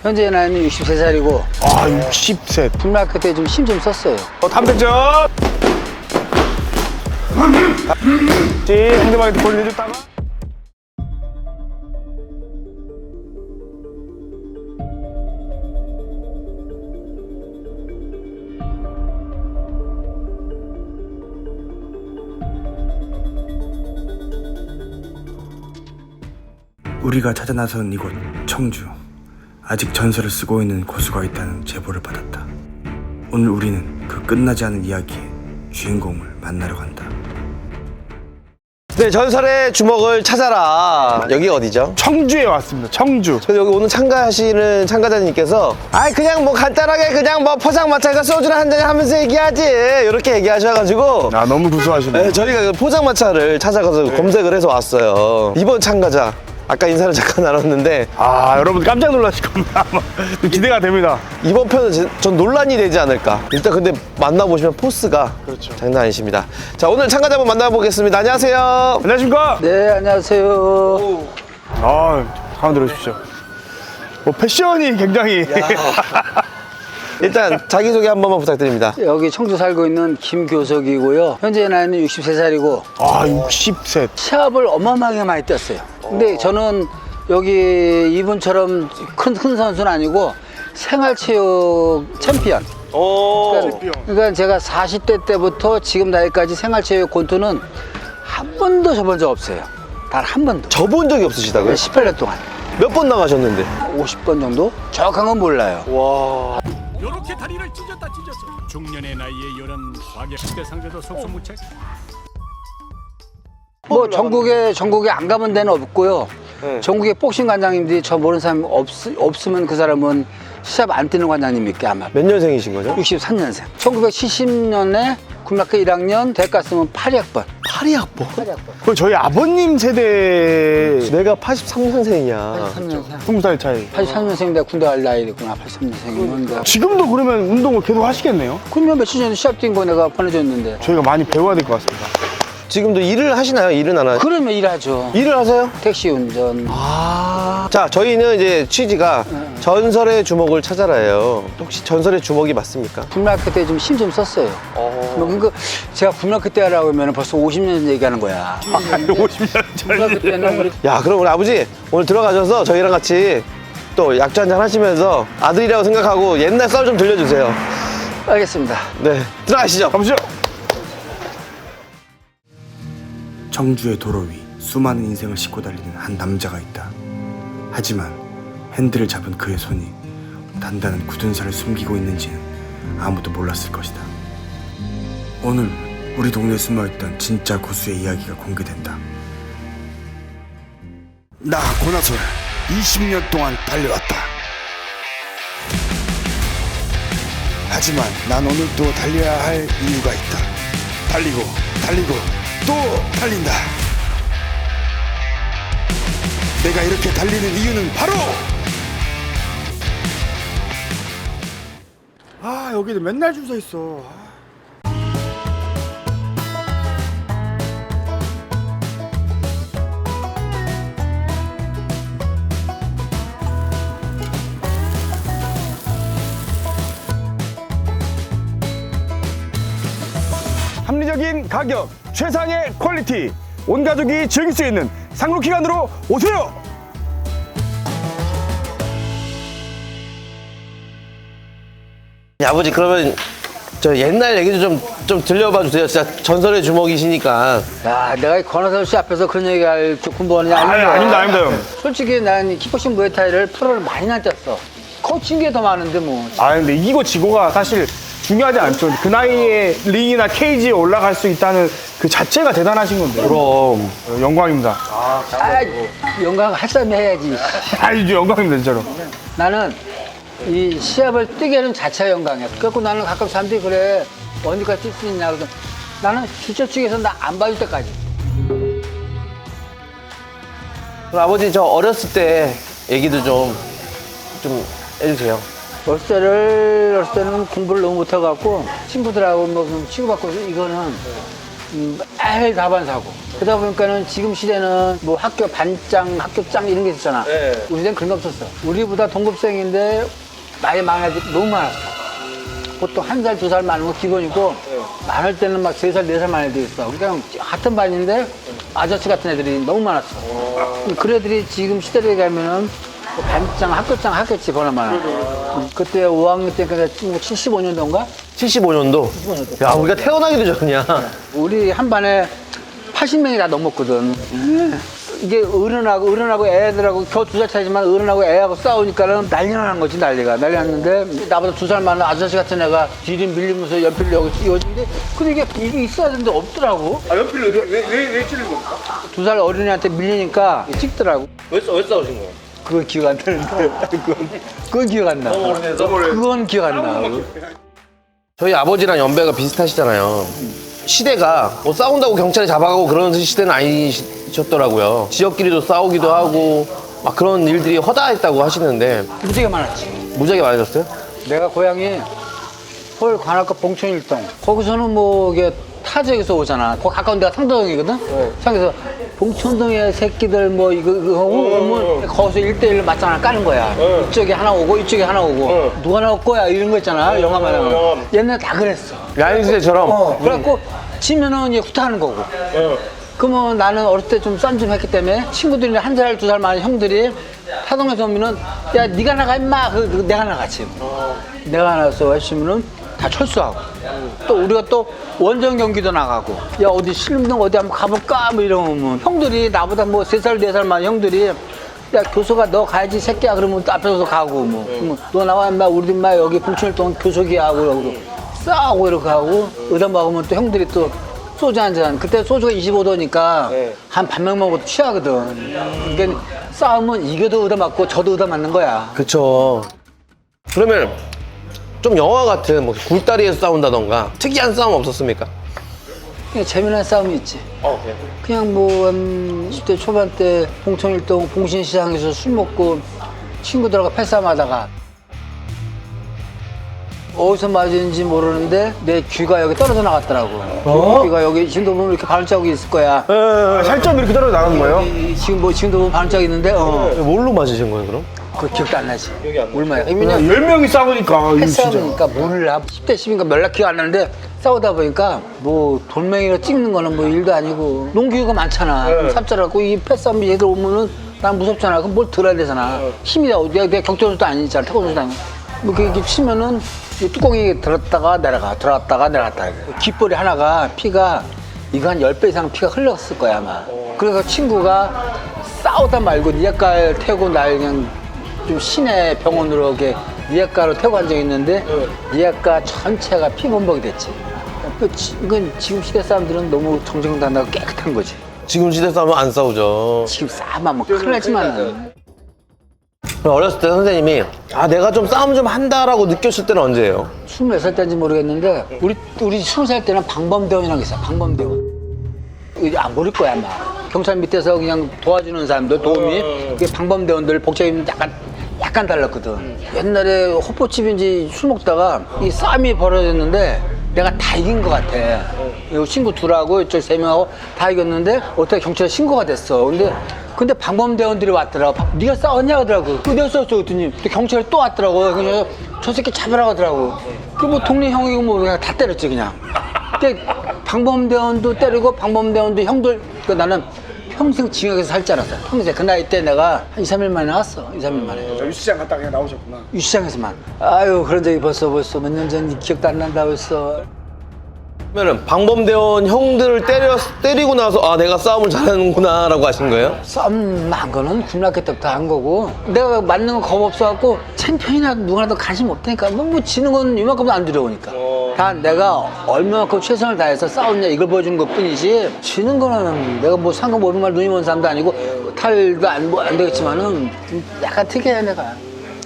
현재 나이는 63살이고 아, 60세. 중학교 때좀 힘 좀 썼어요. 어, 핸드마이트 볼일 해줬다가. 우리가 찾아 나선 이곳 청주 아직 전설을 쓰고 있는 고수가 있다는 제보를 받았다. 오늘 우리는 그 끝나지 않은 이야기의 주인공을 만나러 간다. 네, 전설의 주먹을 찾아라. 여기 어디죠? 청주에 왔습니다. 청주. 저 여기 오늘 참가하시는 참가자님께서 아 그냥 뭐 간단하게 그냥 뭐 포장마차에서 소주를 한잔 하면서 얘기하지 이렇게 얘기하셔가지고 아, 너무 구수하시네. 네, 저희가 그 포장마차를 찾아가서 검색을 해서 왔어요 이번 참가자 아까 인사를 잠깐 나눴는데 아, 여러분 깜짝 놀라실 겁니다. 아마. 기대가 됩니다. 이번 편은 제- 전 논란이 되지 않을까 일단 근데 만나보시면 포스가 그렇죠. 장난 아니십니다 자 오늘 참가자 한번 만나보겠습니다 안녕하세요 안녕하십니까? 네, 안녕하세요. 아, 가운데 오십시오. 뭐 패션이 굉장히 일단 자기소개 한 번만 부탁드립니다 여기 청주 살고 있는 김교석이고요. 현재 나이는 63살이고 아, 60세. 시합을 어마어마하게 많이 뛰었어요. 근데 저는 여기 이분처럼 큰, 큰 선수는 아니고 생활체육 챔피언. 그러니까, 그러니까 제가 40대 때부터 지금 나이까지 생활체육 권투는 한 번도 접은 적 없어요. 단 한 번도. 저본 적이 없으시다고요? 18년 동안. 몇 번 나가셨는데 50번 정도? 정확한 건 몰라요. 요렇게 다리를 찢었다 찢었어 중년의 나이에 이런 과격 10대 상대도 속수무책 뭐 전국에 전국에 안 가본 데는 없고요. 전국에 복싱 관장님들이 저 모르는 사람 없, 없으면 그 사람은 시합 안 뛰는 관장님일게 아마. 몇 년생이신 거죠? 63년생. 1970년에 국락교 1학년 대가스면 8학번. 파리학번 8학번. 그 저희 아버님 세대 내가 83년생이야 83년생. 20살 차이. 83년생 내가 군대 갈 나이 됐구나. 83년생이면. 지금도 그러면 운동을 계속 하시겠네요? 그러면 며칠 전에 시합 뛴 거 내가 보내줬는데. 저희가 많이 배워야 될 것 같습니다. 지금도 일을 하시나요? 일은 안 하나요? 그러면 일하죠. 일을 하세요? 택시 운전. 아. 자, 저희는 이제 취지가 전설의 주먹을 찾아라예요. 혹시 전설의 주먹이 맞습니까? 국락교 때좀힘좀 썼어요. 뭐 그러니까 제가 국락교 때라고 하면 벌써 50년 전 얘기하는 거야. 50년 국락교 때는 우리 야, 그럼 우리 아버지 오늘 들어가셔서 저희랑 같이 또 약주 한잔 하시면서 아들이라고 생각하고 옛날 썰 좀 들려주세요. 알겠습니다. 네, 들어가시죠. 가보시죠. 청주의 도로 위 수많은 인생을 싣고 달리는 한 남자가 있다. 하지만 핸들을 잡은 그의 손이 단단한 굳은 살을 숨기고 있는지는 아무도 몰랐을 것이다. 오늘 우리 동네에 숨어있던 진짜 고수의 이야기가 공개된다. 나 고나솔 20년 동안 달려왔다. 하지만 난 오늘도 달려야 할 이유가 있다. 달리고 달리고 또 달린다. 내가 이렇게 달리는 이유는 바로 아, 여기도 맨날 줄 서 있어. 합리적인 가격, 최상의 퀄리티, 온 가족이 즐길 수 있는 상록 기간으로 오세요. 야, 아버지 그러면 저 옛날 얘기도 좀, 좀 들려봐 주세요. 진짜 전설의 주먹이시니까. 야, 내가 이 권하선 씨 앞에서 그런 얘기할 군번이 아, 아니야. 아닙니다, 아닙니다, 형. 솔직히 난 키포싱 무에타이를 프로를 많이 나 뛰었어. 코칭 게 더 많은데 뭐. 아 근데 이기고 지고가 사실 중요하지 않죠. 그 나이에 링이나 케이지에 올라갈 수 있다는 그 자체가 대단하신 건데. 그럼. 어, 영광입니다. 아, 영광 할 사람이 해야지. 아주 영광입니다 진짜로. 나는 이 시합을 뛰게 하는 자체가 영광이야. 그래갖고 나는 가끔 사람들이 그래. 언제까지 뛸 수 있냐. 그래서 나는 실제 측에서 나 안 봐줄 때까지. 그럼 아버지 저 어렸을 때 얘기도 좀, 좀 해주세요. 어렸을 때를, 어렸을 때는 공부를 너무 못해갖고 친구들하고 뭐좀 치고받고 이거는 음, 매일 다반 사고. 그러다 보니까는 지금 시대는 뭐 학교 반장, 학교장 이런 게 있었잖아. 우리 때는 그런 게 없었어. 우리보다 동급생인데 나이 애들이 너무 많았어. 보통 한 살, 두 살 많은 거 기본이고 많을 때는 막 세 살, 네 살 많은 애들이 있어. 그냥 같은 반인데 아저씨 같은 애들이 너무 많았어. 그 애들이 지금 시대에 가면은 뭐 반장, 학교장 하겠지, 보나마나. 음, 그때 5학년 때, 그때 75년도인가? 75년도. 야, 우리가 태어나기도 전이야. 우리 한 반에 80명이 다 넘었거든. 이게 어른하고, 어른하고 애들하고 겨우 두살 차이지만 어른하고 애하고 싸우니까는 난리 나는 거지, 난리가. 난리 났는데 나보다 두 살 많은 아저씨 같은 애가 뒤를 밀리면서 연필을 여기 이어지는데 근데 이게, 이게 있어야 되는데 없더라고. 아 연필로 왜왜왜 찌른 겁니까? 두 살 어린애한테 밀리니까 찍더라고. 왜, 왜 싸우신 거예요? 그건 기억 안 나는데. 그건, 그건 기억 안 나. 그건 기억 안 나. 저희 아버지랑 연배가 비슷하시잖아요. 시대가 뭐 싸운다고 경찰에 잡아가고 그런 시대는 아니셨더라고요. 지역끼리도 싸우기도 하고 막 그런 일들이 허다했다고 하시는데 무지개 많았지. 무지하게 많아졌어요? 내가 고향이 서울 관악구 봉천일동. 거기서는 뭐 이게 타 지역에서 오잖아. 거 가까운 데가 상도동이거든. 상에서 봉천동의 새끼들 뭐 이거 이거 하고 오면 거기서 일대일로 맞짱을 까는 거야. 이쪽에 하나 오고 이쪽에 하나 오고 누가 나올 거야 이런 거 있잖아. 영화만 하면. 옛날에 다 그랬어. 야인 시대처럼 어, 그래갖고 치면은 이제 후퇴하는 거고. 그러면 나는 어렸을 때좀 싼 좀 했기 때문에 친구들이 한 살, 두 살 많은 형들이 타동에서 오면은 야, 네가 나가 임마. 그, 그 내가 나가지. 내가 나가서 했으면은 다 철수하고. 또 우리가 또 원정 경기도 나가고. 야, 어디 실림동 어디 한번 가볼까? 뭐 이러면 형들이 나보다 뭐 세 살, 네 살 많은 형들이 야, 교수가 너 가야지 새끼야. 그러면 또 앞에서 가고 뭐. 그러면 너 나와 임마. 우리 임마 여기 봉천일동 교수기야. 그러고. 싸고 이렇게 하고 의자 먹으면 또 형들이 또 소주 한 잔. 그때 소주가 25도니까 한 반명 먹어도 취하거든. 그러니까 싸우면 이겨도 의자 맞고 저도 의자 맞는 거야. 그쵸. 그러면 좀 영화 같은 뭐 굴다리에서 싸운다던가 특이한 싸움 없었습니까? 그냥 재미난 싸움이 있지. 어, 그냥 뭐, 한 10대 초반 때 봉천일동 봉신시장에서 술 먹고 친구들하고 패싸움 하다가 어디서 맞은지 모르는데 내 귀가 여기 떨어져 나갔더라고. 귀가 여기 지금도 보면 이렇게 발자국이 있을 거야. 예, 살점 이렇게 떨어져 나가는 거예요? 이- 지금 뭐 지금도 보면 발자국 있는데 어. 뭘로 맞으신 거예요, 그럼? 그 기억도 안 나지. 기억이 안 나. 얼마야? 열 왜냐면 명이 싸우니까 이거 진짜. 패싸움이니까 몰라. 10대 10인가 mel락 기억 안 나는데 싸우다 보니까 뭐 돌멩이로 찍는 거는 뭐 일도 아니고 농기구가 많잖아. 삽질하고 이 패싸움 얘들 오면은 난 무섭잖아. 그럼 뭘 들어야 되잖아. 힘이 나. 내가, 내가 격투선수도 아니잖아. 태권도도 아니고. 뭐 이렇게, 이렇게 치면은 이 뚜껑이 들었다가 내려가, 들어갔다가 내려갔다. 귓볼이 하나가 피가 이거 한 10배 이상 피가 흘렀을 거야 아마. 그래서 친구가 싸우다 말고 니아깔 태고 날 그냥 좀 시내 병원으로 이렇게 니아과로 태고 간 적이 있는데 니아과 전체가 피범벅이 됐지. 그 지- 이건 지금 시대 사람들은 너무 정정당당하고 깨끗한 거지. 지금 시대 싸움은 안 싸우죠. 지금 싸면 뭐 큰일 나지만 그럼 어렸을 때 선생님이 아 내가 좀 싸움 좀 한다라고 느꼈을 때는 언제예요? 26살 때인지 모르겠는데 우리 우리 20살 때는 방범대원이라는 게 있어. 방범대원. 이게 안 모를 거야 아마. 경찰 밑에서 그냥 도와주는 사람들 도움이 그게 방범대원들 복장이 약간 약간 달랐거든. 옛날에 호포집인지 술 먹다가 이 싸움이 벌어졌는데 내가 다 이긴 것 같아. 이 친구 둘하고 이쪽 세 명하고 다 이겼는데 어떻게 경찰에 신고가 됐어. 근데 근데 방범대원들이 왔더라고. 네가 싸웠냐 하더라고. 그 내가 싸웠어 그랬더니 또 경찰이 또 왔더라고. 그래서 저 새끼 잡으라고 하더라고. 그 뭐 동네 형이고 뭐 그냥 다 때렸지 그냥. 근데 방범대원도 때리고 방범대원도 형들 그 나는 평생 징역에서 살줄 알았어. 평생 그 나이 때 내가 한 2, 3일 만에 나왔어. 2, 3일 만에. 유치장 갔다 그냥 나오셨구나. 유시장에서만. 아유 그런 적이 벌써 벌써 몇 년 전 기억도 안 난다 벌써. 그러면은 방범대원 형들을 때려 때리고 나서 아 내가 싸움을 잘하는구나라고 하신 거예요? 썸한 거는 국민학교 때부터 한 거고 내가 맞는 거 겁 없어갖고 챔피언이나 누구라도 관심 없다니까 뭐, 뭐 지는 건 이만큼도 안 두려우니까 다 내가 얼마만큼 최선을 다해서 싸웠냐 이걸 보여주는 것 뿐이지 지는 거는 내가 뭐 상관 모르는 말 눈이 먼 사람도 아니고 탈도 안, 뭐, 안 되겠지만은 좀 약간 특이해 내가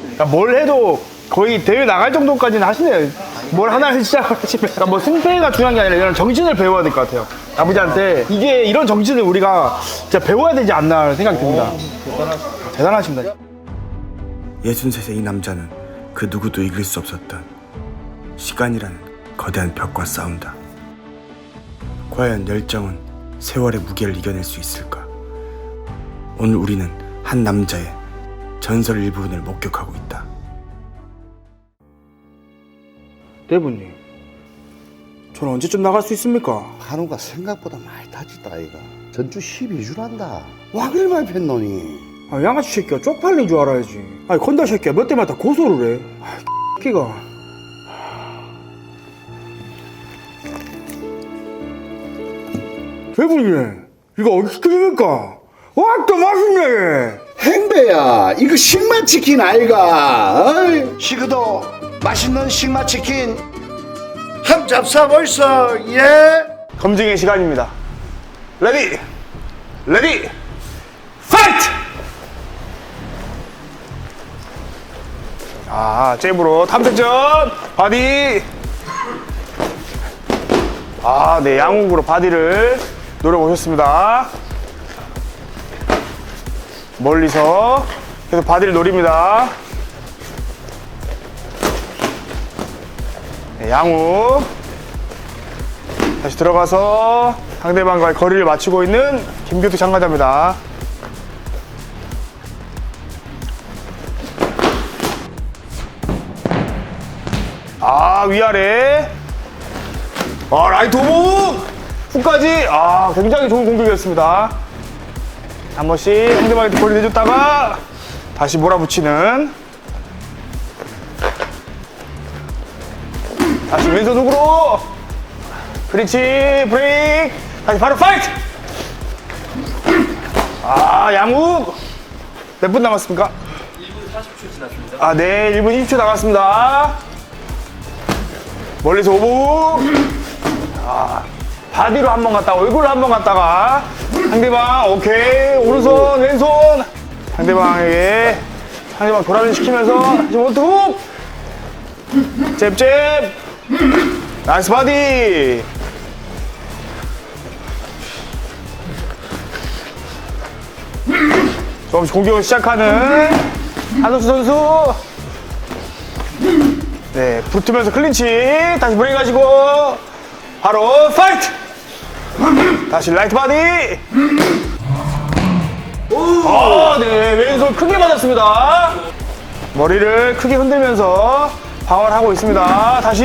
그러니까 뭘 해도 거의 대회 나갈 정도까지는 하시네요. 뭘 하나를 시작을 하시면. 그러니까 뭐 승패가 중요한 게 아니라 이런 정신을 배워야 될 것 같아요. 아버지한테 이게 이런 정신을 우리가 진짜 배워야 되지 않나 생각이 듭니다. 대단하십니다. 63세 이 남자는 그 누구도 이길 수 없었던 시간이라는 거대한 벽과 싸운다. 과연 열정은 세월의 무게를 이겨낼 수 있을까? 오늘 우리는 한 남자의 전설 일부분을 목격하고 있다. 대부님, 저는 언제쯤 나갈 수 있습니까? 한우가 생각보다 많이 다쳤다 아이가 전주 12주란다 와 그리 많이 폈노니 아, 양아치 새끼가 쪽팔린 줄 알아야지. 아니, 건달 새끼가 몇 대마다 고소를 해. 아, 끼가. 대부님, 이거 어떻게 됩니까? 와, 또 맛있네! 행배야 이거 식마치킨 아이가 어이, 시그도 맛있는 식마치킨 함 잡사 벌써 예 검증의 시간입니다. 레디! 레디! 파이트! 아, 잽으로 탐색전 바디. 아, 네, 양욱으로 바디를 노려보셨습니다. 멀리서 계속 바디를 노립니다. 네, 양욱. 다시 들어가서 상대방과의 거리를 맞추고 있는 김규태 참가자입니다. 아 위아래 아 라이트 오브 훅까지? 아 굉장히 좋은 공격이었습니다. 한 번씩 상대방한테 거리 내줬다가 다시 몰아붙이는. 다시 왼손 훅으로. 그렇지 브레이크. 다시 바로 파이트! 아 양욱! 몇 분 남았습니까? 1분 40초 지났습니다. 아 네 1분 20초 남았습니다. 멀리서 오브 아, 바디로 한 번 갔다가 얼굴로 한 번 갔다가. 상대방 오케이. 오른손 왼손. 상대방에게 상대방 돌아를 시키면서 다시 원투 잽잽. 나이스 바디. 조금씩 공격을 시작하는 한우수 선수. 네 붙으면서 클린치. 다시 브레이크 가지고. 바로 파이트 다시 라이트 바디. 아 네. 왼손 크게 맞았습니다. 머리를 크게 흔들면서 방어를 하고 있습니다. 다시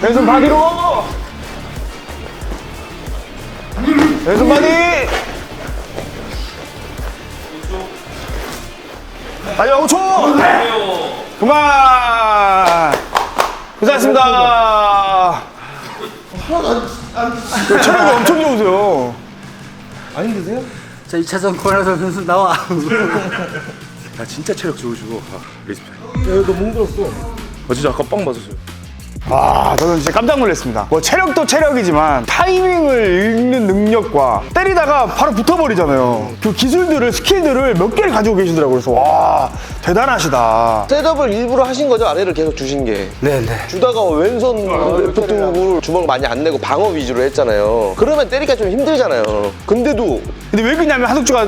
왼손 바디로. 왼손 바디. 마지막 5초. 그만. 고생하셨습니다 체력이 엄청 좋으세요 자 2차전 권하선 선수 나와. 아 진짜 체력 좋으시고 아, 리스펙 야 너무 힘들었어 아 진짜 아까 빵 맞았어요 아, 저는 진짜 깜짝 놀랐습니다. 뭐 체력도 체력이지만 타이밍을 읽는 능력과 때리다가 바로 붙어버리잖아요. 그 기술들을 스킬들을 몇 개를 가지고 계시더라고요. 그래서 와 대단하시다. 셋업을 일부러 하신 거죠? 아래를 계속 주신 게. 네네. 주다가 왼손 F2를 주먹 많이 안 내고 방어 위주로 했잖아요. 그러면 때리기가 좀 힘들잖아요. 근데도 근데 왜 그러냐면 한국주가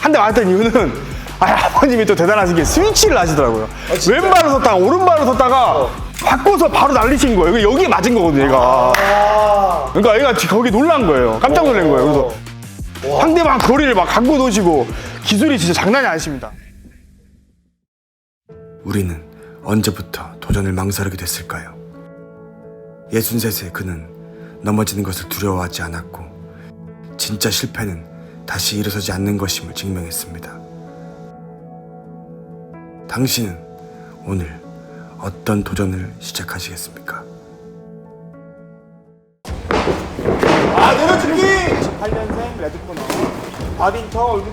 한 대 맞았던 이유는 아, 아버님이 또 대단하신 게 스위치를 하시더라고요. 왼발을 섰다가 오른발을 섰다가 바꿔서 바로 날리신 거예요. 여기에 맞은 거거든요, 얘가. 그러니까 얘가 거기 놀란 거예요. 깜짝 놀란 거예요. 그래서 상대방 거리를 막 갖고 노시고 기술이 진짜 장난이 아니십니다. 우리는 언제부터 도전을 망설이게 됐을까요? 63세 그는 넘어지는 것을 두려워하지 않았고 진짜 실패는 다시 일어서지 않는 것임을 증명했습니다. 당신은 오늘 어떤 도전을 시작하시겠습니까? 아, 내려치기! 18년생 레드코너. 바딘터 얼굴.